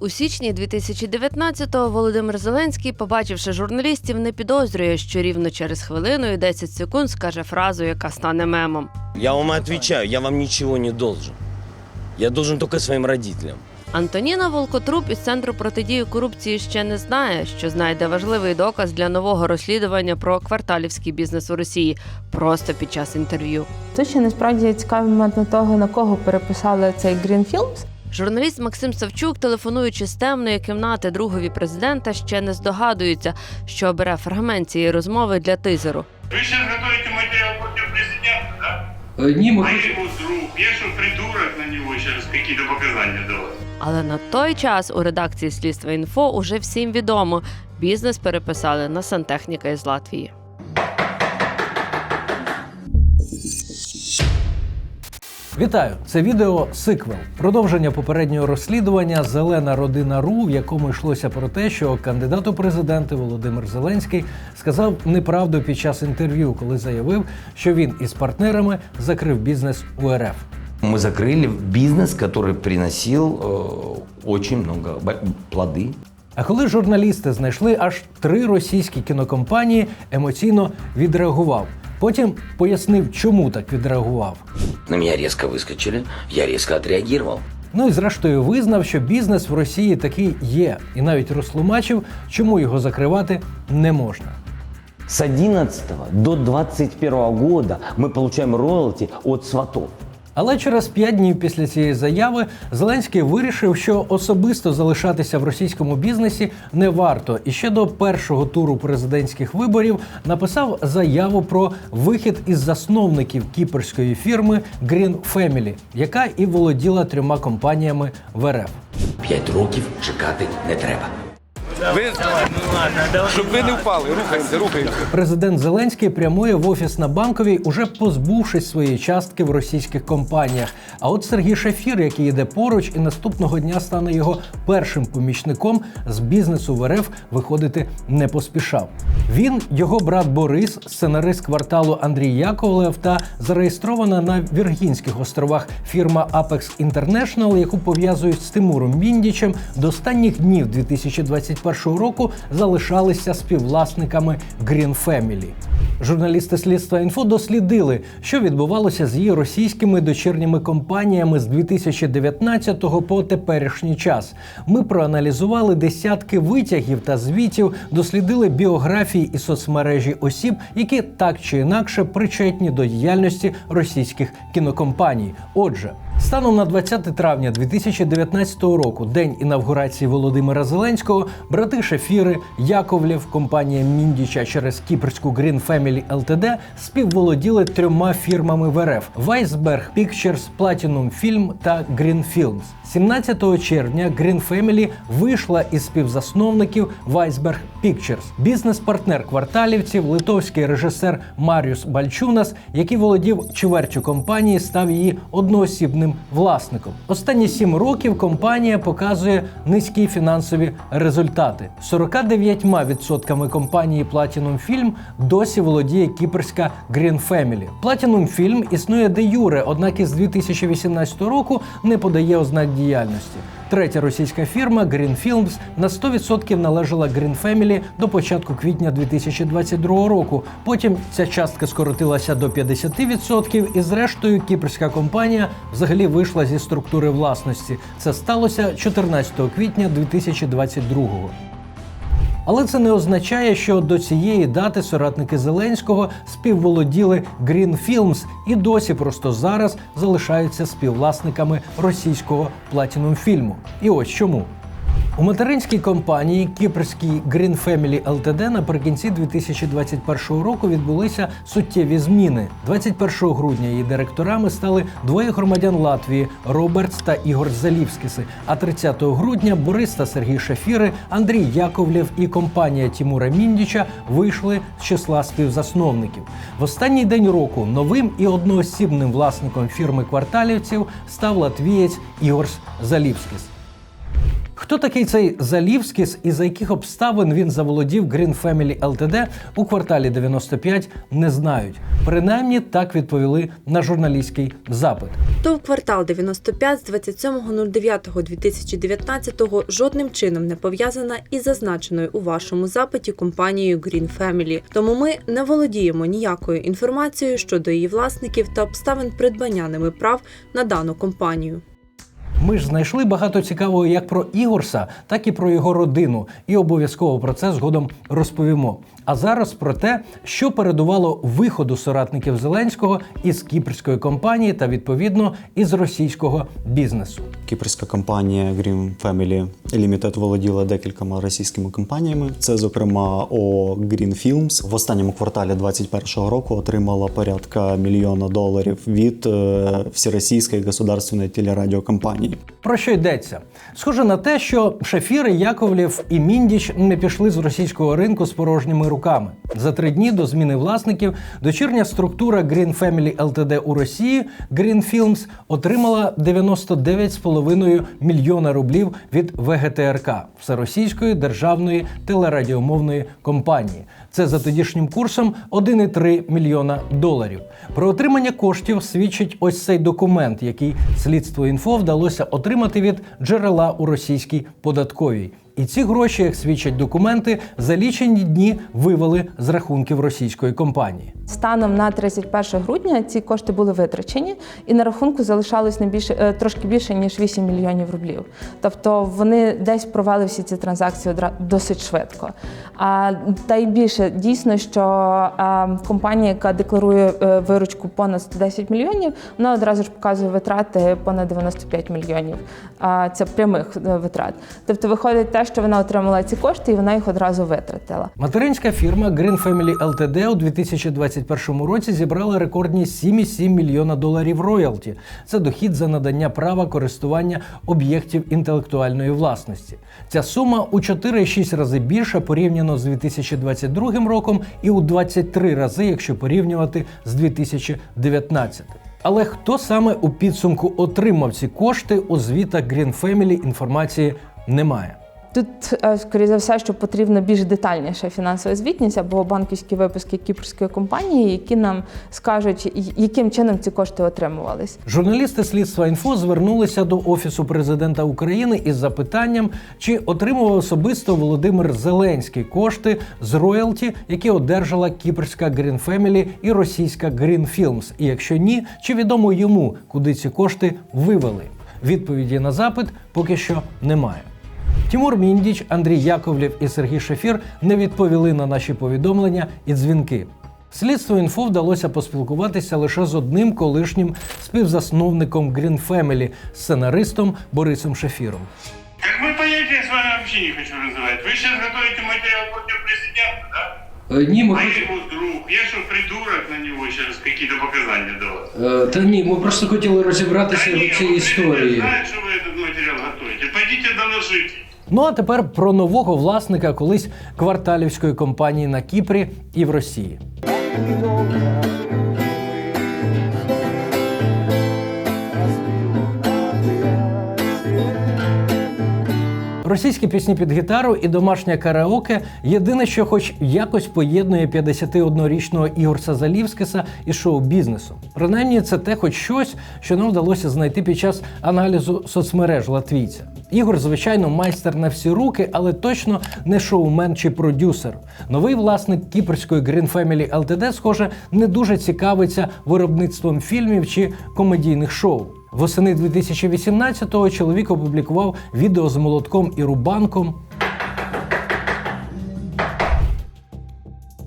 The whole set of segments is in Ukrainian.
У січні 2019-го Володимир Зеленський, побачивши журналістів, не підозрює, що рівно через хвилину і 10 секунд скаже фразу, яка стане мемом. Я вам отвечаю, я вам ничего не должен. Я должен только своим родителям. Антоніна Волкотруп із центру протидії корупції ще не знає, що знайде важливий доказ для нового розслідування про кварталівський бізнес у Росії просто під час інтерв'ю. Тут ще насправді цікавий момент на того, на кого переписали цей Green Films. Журналіст Максим Савчук, телефонуючи з темної кімнати другові президента, ще не здогадується, що обере фрагмент цієї розмови для тизеру. Вы сейчас готовите материал против президента, да? Е, Ні, ми А друг, я что, придурок на него сейчас какие-то показания давать? Але на той час у редакції слідства інфо уже всім відомо. Бізнес переписали на сантехніка із Латвії. Вітаю! Це відео сиквел. Продовження попереднього розслідування Зелена родина Ру, в якому йшлося про те, що кандидат у президенти Володимир Зеленський сказав неправду під час інтерв'ю, коли заявив, що він із партнерами закрив бізнес у РФ. Мы закрыли бизнес, который приносил э, очень много бо- плоды. А коли журналісти знайшли аж три російські кінокомпанії, емоційно відреагував. Потім пояснив, чому так відреагував. На мене різко вискочили, я різко відреагував. Ну і зрештою визнав, що бізнес в Росії такий є, і навіть розтлумачив, чому його закривати не можна. С 11 до 21 года мы получаем роялти от сватов. Але через п'ять днів після цієї заяви Зеленський вирішив, що особисто залишатися в російському бізнесі не варто, і ще до першого туру президентських виборів написав заяву про вихід із засновників кіперської фірми Green Family, яка і володіла трьома компаніями в РФ. П'ять років чекати не треба. Щоб ви не впали, рухаємося, рухаємося. Президент Зеленський прямує в офіс на банковій, уже позбувшись своєї частки в російських компаніях. А от Сергій Шафір, який йде поруч, і наступного дня стане його першим помічником з бізнесу в РФ виходити не поспішав. Він, його брат Борис, сценарист кварталу Андрій Яковлев та зареєстрована на Віргінських островах фірма Apex International, яку пов'язують з Тимуром Міндічем, до останніх днів 2021 року залишалися співвласниками Green Family. Журналісти слідства інфо дослідили, що відбувалося з її російськими дочірніми компаніями з 2019 по теперішній час. Ми проаналізували десятки витягів та звітів, дослідили біографії і соцмережі осіб, які так чи інакше причетні до діяльності російських кінокомпаній. Отже. Станом на 20 травня 2019 року, день інавгурації Володимира Зеленського, брати Шефіри, Яковлєв, компанія Міндіча через кіпрську Green Family Ltd співволоділи трьома фірмами в РФ: Weisberg Pictures, Platinum Film та Green Films. 17 червня Green Family вийшла із співзасновників Weisberg Pictures. Бізнес-партнер кварталівців, литовський режисер Маріус Бальчунас, який володів чвертю компанії, став її одноосібним власником. Останні сім років компанія показує низькі фінансові результати. 49% компанії Platinum Film досі володіє кіперська Green Family. Platinum Film існує де юре, однак із 2018 року не подає ознак діяльності. Третя російська фірма Green Films на 100% належала Green Family до початку квітня 2022 року. Потім ця частка скоротилася до 50% і зрештою кіпрська компанія взагалі вийшла зі структури власності. Це сталося 14 квітня 2022 але це не означає, що до цієї дати соратники Зеленського співволоділи Green Films і досі просто зараз залишаються співвласниками російського платінум фільму. І ось чому. У материнській компанії кіпрській Green Family Ltd наприкінці 2021 року відбулися суттєві зміни. 21 грудня її директорами стали двоє громадян Латвії Робертс та Ігор Залівскіси. А 30 грудня Борис та Сергій Шафіри, Андрій Яковлєв і компанія Тімура Міндіча вийшли з числа співзасновників. В останній день року новим і одноосібним власником фірми кварталівців став латвієць Ігор Залівскіс. Хто такий цей Залівськіс і за яких обставин він заволодів Green Family Ltd у кварталі 95, не знають. Принаймні так відповіли на журналістський запит. ТОВ «Квартал 95» з 27.09.2019 жодним чином не пов'язана із зазначеною у вашому запиті компанією Green Family. Тому ми не володіємо ніякою інформацією щодо її власників та обставин придбання ними прав на дану компанію. Ми ж знайшли багато цікавого як про Ігорса, так і про його родину, і обов'язково про це згодом розповімо. А зараз про те, що передувало виходу соратників Зеленського із кіпрської компанії та відповідно із російського бізнесу. Кіпрська компанія Green Family Limited володіла декількома російськими компаніями. Це, зокрема, ООО Green Films. В останньому кварталі 2021 року отримала порядка мільйона доларів від е, Всеросійської государственної телерадіокомпанії. Про що йдеться? Схоже на те, що Шафіри, Яковлєв і Міндіч не пішли з російського ринку з порожніми руками. За три дні до зміни власників дочірня структура Green Family Ltd у Росії Green Films отримала 99,5 мільйона рублів від ВГТРК Всеросійської державної телерадіомовної компанії. Це за тодішнім курсом 1,3 мільйона доларів. Про отримання коштів свідчить ось цей документ, який слідство інфо вдалося отримати від джерела у російській податковій. І ці гроші, як свідчать документи, за лічені дні вивели з рахунків російської компанії. Станом на 31 грудня ці кошти були витрачені, і на рахунку залишалось не більше е, трошки більше ніж 8 мільйонів рублів. Тобто вони десь провели всі ці транзакції досить швидко. А та й більше дійсно, що а, компанія, яка декларує е, виручку понад 110 мільйонів, вона одразу ж показує витрати понад 95 мільйонів. А це прямих е, витрат. Тобто виходить те, що вона отримала ці кошти і вона їх одразу витратила. Материнська фірма Green Family Ltd у 2021 році зібрала рекордні 7,7 мільйона доларів роялті. Це дохід за надання права користування об'єктів інтелектуальної власності. Ця сума у 4,6 рази більша порівняно з 2022 роком і у 23 рази, якщо порівнювати з 2019. Але хто саме у підсумку отримав ці кошти у звітах Green Family інформації немає. Тут, е, скоріше за все, що потрібна більш детальніша фінансова звітність або банківські випуски кіпрської компанії, які нам скажуть, яким чином ці кошти отримувались. Журналісти слідства інфо звернулися до офісу президента України із запитанням, чи отримував особисто Володимир Зеленський кошти з роялті, які одержала кіпрська Green Family і російська Green Films, І якщо ні, чи відомо йому, куди ці кошти вивели? Відповіді на запит поки що немає. Тимур Міндіч, Андрій Яковлєв і Сергій Шефір не відповіли на наші повідомлення і дзвінки. Слідству інфо вдалося поспілкуватися лише з одним колишнім співзасновником Green Family, сценаристом Борисом Шефіром. Как мы понятия с вами вообще не хочу называть. Вы сейчас готовите материал против президента, да? Ні, ми А я его друг. Я что, придурок на него сейчас какие-то показания давал? е, та ні, ми просто хотіли розібратися Да не, в цій он історії. знает, что вы этот материал готовите. Пойдите доложите. Ну а тепер про нового власника колись кварталівської компанії на Кіпрі і в Росії. Російські пісні під гітару і домашня караоке єдине, що хоч якось поєднує 51-річного Ігорса Залівскиса із шоу-бізнесом. Принаймні, це те, хоч щось, що нам вдалося знайти під час аналізу соцмереж латвійця. Ігор, звичайно, майстер на всі руки, але точно не шоумен чи продюсер. Новий власник кіпрської Green Family Ltd, схоже, не дуже цікавиться виробництвом фільмів чи комедійних шоу. Восени 2018-го чоловік опублікував відео з молотком і рубанком.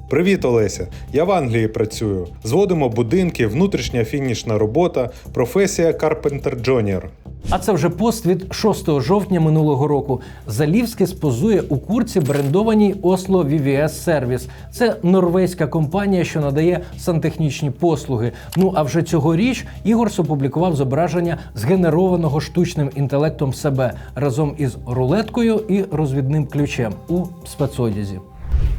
Привіт, Олеся. Я в Англії працюю. Зводимо будинки, внутрішня фінішна робота, професія Carpenter Junior. А це вже пост від 6 жовтня минулого року. Залівський спозує у курці брендованій Oslo VVS Service. Це норвезька компанія, що надає сантехнічні послуги. Ну а вже цьогоріч Ігор опублікував зображення згенерованого штучним інтелектом себе разом із рулеткою і розвідним ключем у спецодязі.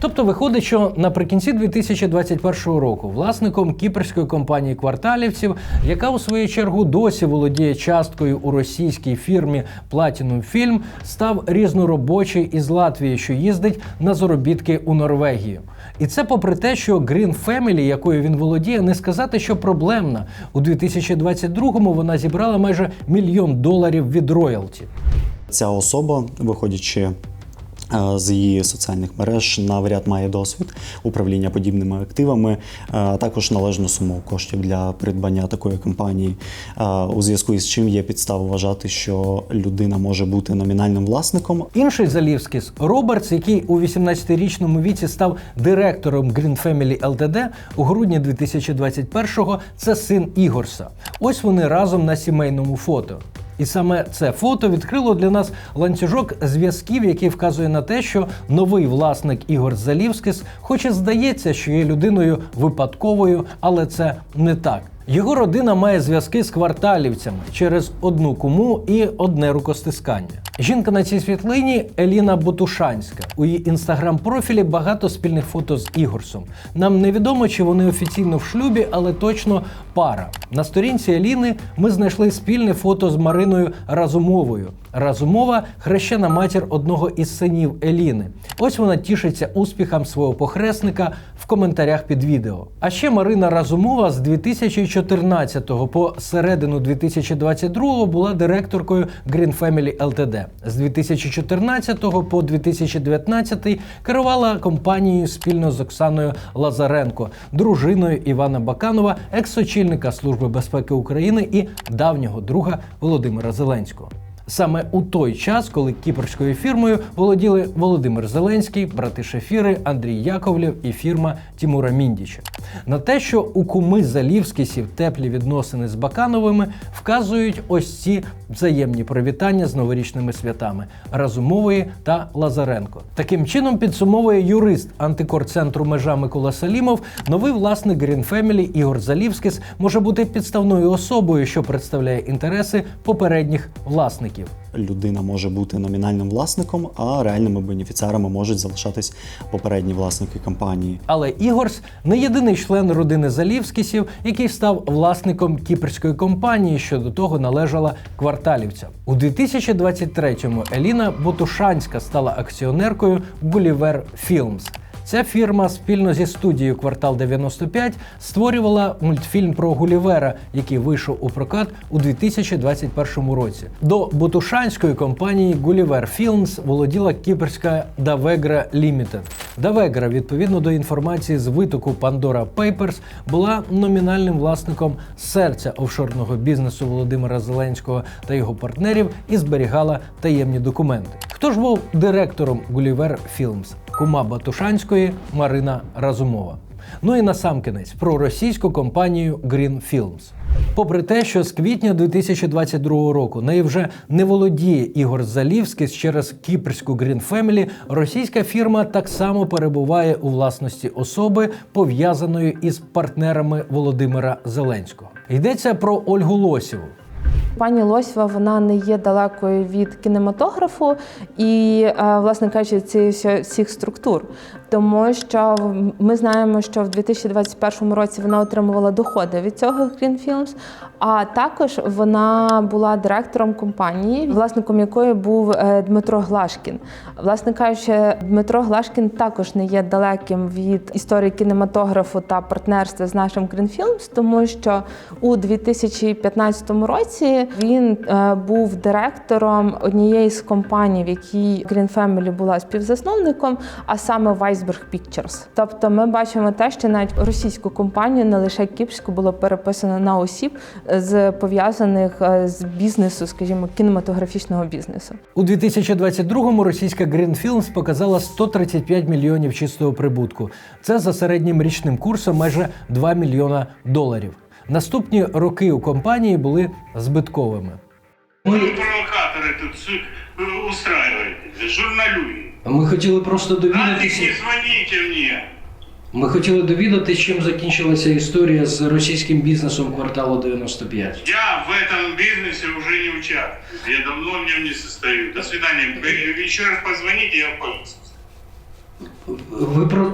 Тобто виходить, що наприкінці 2021 року власником кіпрської компанії кварталівців, яка у свою чергу досі володіє часткою у російській фірмі Platinum Film, став різноробочий із Латвії, що їздить на заробітки у Норвегію. І це попри те, що Green Family, якою він володіє, не сказати, що проблемна. У 2022-му вона зібрала майже мільйон доларів від роялті. Ця особа, виходячи з її соціальних мереж, навряд має досвід управління подібними активами, е, а також належну суму коштів для придбання такої компанії, у зв'язку із чим є підстава вважати, що людина може бути номінальним власником, Інший Залівськіс Робертс, який у 18-річному віці став директором Green Family Ltd, у грудні 2021-го, це син Ігорса. Ось вони разом на сімейному фото. І саме це фото відкрило для нас ланцюжок зв'язків, який вказує на те, що новий власник Ігор Залівськис, хоч і здається, що є людиною випадковою, але це не так. Його родина має зв'язки з кварталівцями через одну куму і одне рукостискання. Жінка на цій світлині Еліна Бутушанська. У її інстаграм-профілі багато спільних фото з Ігорсом. Нам невідомо, чи вони офіційно в шлюбі, але точно пара. На сторінці Еліни ми знайшли спільне фото з Мариною Разумовою. Разумова хрещена матір одного із синів Еліни. Ось вона тішиться успіхам свого похресника в коментарях під відео. А ще Марина Разумова з 2014 по середину 2022 була директоркою Green Family Ltd. З 2014 по 2019 керувала компанією спільно з Оксаною Лазаренко, дружиною Івана Баканова, екс-очільника Служби безпеки України і давнього друга Володимира Зеленського. Саме у той час, коли кіпрською фірмою володіли Володимир Зеленський, брати Шефіри, Андрій Яковлєв і фірма Тімура Міндіча. На те, що у куми Залівськісів теплі відносини з Бакановими, вказують ось ці взаємні привітання з новорічними святами Разумової та Лазаренко. Таким чином підсумовує юрист антикорцентру межа Микола Салімов. Новий власник Green Family Ігор Залівськис може бути підставною особою, що представляє інтереси попередніх власників. Людина може бути номінальним власником, а реальними бенефіціарами можуть залишатись попередні власники компанії. Але Ігорс не єдиний член родини Залівськісів, який став власником кіпрської компанії, що до того належала кварталівцям. У 2023-му Еліна Бутушанська стала акціонеркою Gulliver Films. Ця фірма спільно зі студією Квартал 95 створювала мультфільм про Гулівера, який вийшов у прокат у 2021 році. До бутушанської компанії Gulliver Films володіла кіперська Davegra Limited. Davegra, відповідно до інформації з витоку Pandora Papers, була номінальним власником серця офшорного бізнесу Володимира Зеленського та його партнерів і зберігала таємні документи. Хто ж був директором Gulliver Films? Кума Батушанської Марина Разумова. Ну і насамкінець про російську компанію Green Films. Попри те, що з квітня 2022 року нею вже не володіє Ігор Залівський через кіпрську Green Family, російська фірма так само перебуває у власності особи, пов'язаної із партнерами Володимира Зеленського. Йдеться про Ольгу Лосєву. Пані Лосьва вона не є далекою від кінематографу і, е, власне кажучи, цих всіх структур. Тому що ми знаємо, що в 2021 році вона отримувала доходи від цього Green Films, а також вона була директором компанії, власником якої був е, Дмитро Глашкін. Власне кажучи, Дмитро Глашкін також не є далеким від історії кінематографу та партнерства з нашим Green Films, тому що у 2015 році він е, був директором однієї з компаній, в якій Green Family була співзасновником, а саме Weisberg Pictures. Тобто ми бачимо те, що навіть російську компанію, не лише кіпрську, було переписано на осіб з пов'язаних е, з бізнесу, скажімо, кінематографічного бізнесу. У 2022-му російська Green Films показала 135 мільйонів чистого прибутку. Це за середнім річним курсом майже 2 мільйона доларів. Наступні роки у компанії були збитковими. Ми, Провокаторы тут устраиваете, журналюги. Ми хотіли просто довідатися. не звоните мне. Ми хотіли довідатися, чим закінчилася історія з російським бізнесом кварталу 95. Я в этом бизнесе уже не участвую. Я давно в нем не состою. До свидания. Вы Еще раз позвоните, я понял. Ви про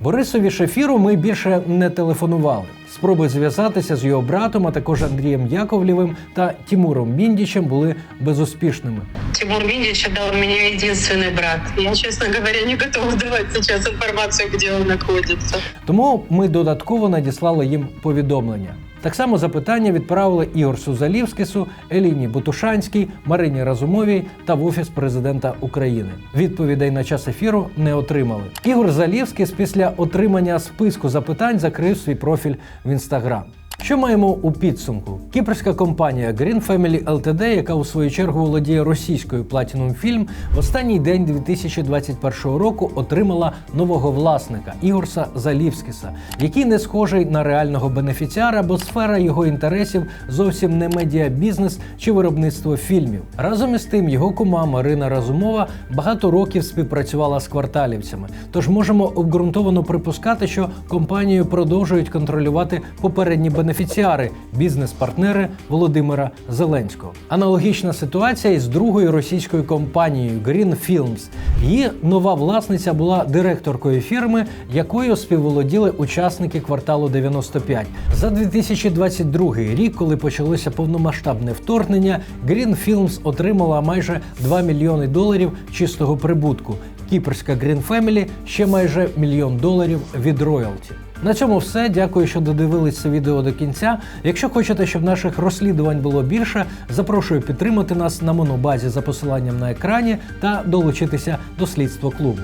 Борисові Шефіру ми більше не телефонували. Спроби зв'язатися з його братом, а також Андрієм Яковлєвим та Тімуром Міндічем були безуспішними. Тимур Міндіч дав мені єдиний брат. Я, чесно говоря, не готова давати зараз інформацію, де він знаходиться. Тому ми додатково надіслали їм повідомлення. Так само запитання відправили Ігор Сузалівськису, Еліні Бутушанській, Марині Разумовій та в офіс президента України. Відповідей на час ефіру не отримали. Ігор Залівський після отримання списку запитань закрив свій профіль в інстаграм. Що маємо у підсумку? Кіпрська компанія Green Family Ltd, яка у свою чергу володіє російською Platinum Film, в останній день 2021 року отримала нового власника Ігорса Залівськіса, який не схожий на реального бенефіціара, бо сфера його інтересів зовсім не медіабізнес чи виробництво фільмів. Разом із тим, його кума Марина Разумова багато років співпрацювала з кварталівцями. Тож можемо обґрунтовано припускати, що компанію продовжують контролювати попередні бенефіціари, бізнес-партнери Володимира Зеленського. Аналогічна ситуація із другою російською компанією Green Films. Її нова власниця була директоркою фірми, якою співволоділи учасники кварталу 95. За 2022 рік, коли почалося повномасштабне вторгнення, Green Films отримала майже 2 мільйони доларів чистого прибутку. Кіпрська Green Family ще майже мільйон доларів від роялті. На цьому все. Дякую, що додивились це відео до кінця. Якщо хочете, щоб наших розслідувань було більше, запрошую підтримати нас на монобазі за посиланням на екрані та долучитися до слідства клубу.